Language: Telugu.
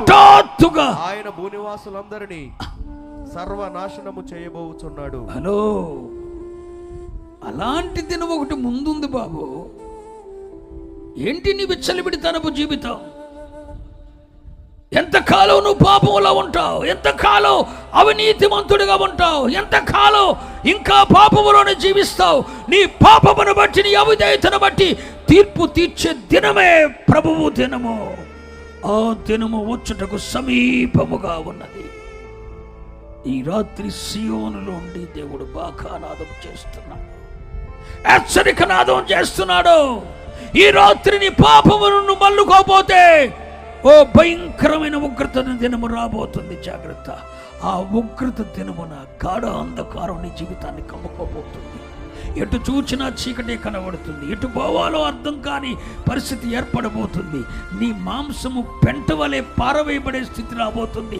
హఠాత్తుగా ఆయన భూనివాసులందరినీ సర్వనాశనము చేయబోచున్నాడు. హలో అలాంటి దినం ఒకటి ముందుంది బాబు. ఏంటి నీ విచ్చలిబిడితనపు జీవితం? ఎంతకాలం నువ్వు పాపంలో ఉంటావు? ఎంతకాలం అవినీతిమంతుడిగా ఉంటావు? ఎంతకాలం ఇంకా పాపములోనే జీవిస్తావు? నీ పాపమును బట్టి నీ అవిధేయతను బట్టి తీర్పు తీర్చే దినమే ప్రభువు దినము. ఆ దినము వచ్చుటకు సమీపముగా ఉన్నది. ఈ రాత్రి సియోనులోండి దేవుడు బాకానాదం చేస్తున్నాడు. హెచ్చరికనాదం చేస్తున్నాడు. ఈ రాత్రి నీ పాపమును నువ్వు మల్లుకోపోతే ఓ భయంకరమైన ఉగ్రత దినము రాబోతుంది. జాగ్రత్త. ఆ ఉగ్రత దినమున గాఢ అంధకారం నీ జీవితాన్ని కమ్ముకోబోతుంది. ఎటు చూచినా చీకటే కనబడుతుంది. ఎటు పోవాలో అర్థం కాని పరిస్థితి ఏర్పడబోతుంది. నీ మాంసము పెంట వలె పారవేయబడే స్థితి రాబోతుంది.